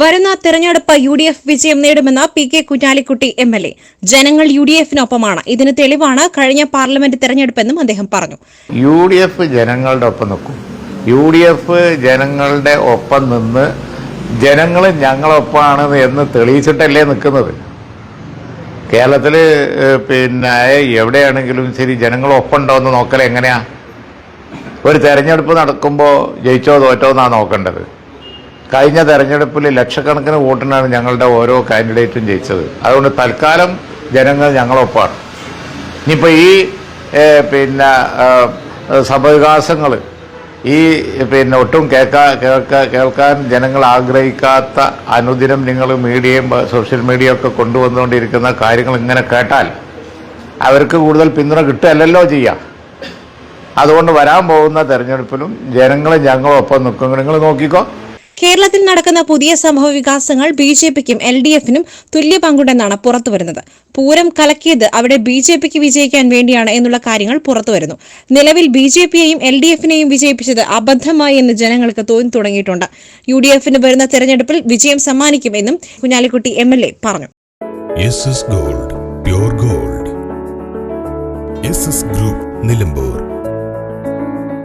വരുന്ന തെരഞ്ഞെടുപ്പ് U D F വിജയം നേടുമെന്ന് P K Kunhalikutty M L A. ജനങ്ങൾ യു ഡി എഫിനൊപ്പമാണ് ഇതിന് തെളിവാണ് കഴിഞ്ഞ പാർലമെന്റ് തെരഞ്ഞെടുപ്പെന്നും അദ്ദേഹം പറഞ്ഞു. യു ഡി എഫ് ജനങ്ങളുടെ ഒപ്പം നിൽക്കും. യു ഡി എഫ് ജനങ്ങളുടെ ഒപ്പം നിന്ന് ജനങ്ങൾ ഞങ്ങളൊപ്പമാണ് എന്ന് തെളിയിച്ചിട്ടല്ലേ നിൽക്കുന്നത്. കേരളത്തിൽ പിന്നെ എവിടെയാണെങ്കിലും ശരി ജനങ്ങൾ ഒപ്പം ഉണ്ടോ എന്ന് നോക്കൽ എങ്ങനെയാ? ഒരു തെരഞ്ഞെടുപ്പ് നടക്കുമ്പോൾ ജയിച്ചോ തോറ്റോ എന്നാണ് നോക്കേണ്ടത്. കഴിഞ്ഞ തെരഞ്ഞെടുപ്പിൽ ലക്ഷക്കണക്കിന് വോട്ടിനാണ് ഞങ്ങളുടെ ഓരോ കാൻഡിഡേറ്റും ജയിച്ചത്. അതുകൊണ്ട് തൽക്കാലം ജനങ്ങൾ ഞങ്ങളൊപ്പമാണ് ഇനിയിപ്പോൾ ഈ പിന്നെ സംഭവവികാസങ്ങൾ ഈ പിന്നെ ഒട്ടും കേൾക്കാ കേൾക്കാ കേൾക്കാൻ ജനങ്ങൾ ആഗ്രഹിക്കാത്ത അനുദിനം നിങ്ങൾ മീഡിയയും സോഷ്യൽ മീഡിയ ഒക്കെ കൊണ്ടുവന്നുകൊണ്ടിരിക്കുന്ന കാര്യങ്ങൾ ഇങ്ങനെ കേട്ടാൽ അവർക്ക് കൂടുതൽ പിന്തുണ കിട്ടുകയല്ലല്ലോ ചെയ്യുക അതുകൊണ്ട് വരാൻ പോകുന്ന തെരഞ്ഞെടുപ്പിലും ജനങ്ങൾ ഞങ്ങളൊപ്പം നിൽക്കും. നിങ്ങൾ നോക്കിക്കോ. കേരളത്തിൽ നടക്കുന്ന പുതിയ സംഭവ വികാസങ്ങൾ ബി ജെ പിക്കും എൽ ഡി എഫിനും തുല്യ പങ്കുണ്ടെന്നാണ് പുറത്തുവരുന്നത്. പൂരം കലക്കിയത് അവിടെ ബി ജെ പിക്ക് വിജയിക്കാൻ വേണ്ടിയാണ് എന്നുള്ള കാര്യങ്ങൾ പുറത്തുവരുന്നു. നിലവിൽ ബി ജെ പിയെയും എൽ ഡി എഫിനെയും വിജയിപ്പിച്ചത് അബദ്ധമായി എന്ന് ജനങ്ങൾക്ക് തോന്നി തുടങ്ങിയിട്ടുണ്ട്. യു ഡി എഫിന് വരുന്ന തെരഞ്ഞെടുപ്പിൽ വിജയം സമ്മാനിക്കുമെന്നും കുഞ്ഞാലിക്കുട്ടി എം എൽ എ പറഞ്ഞു. Gold group Nilambur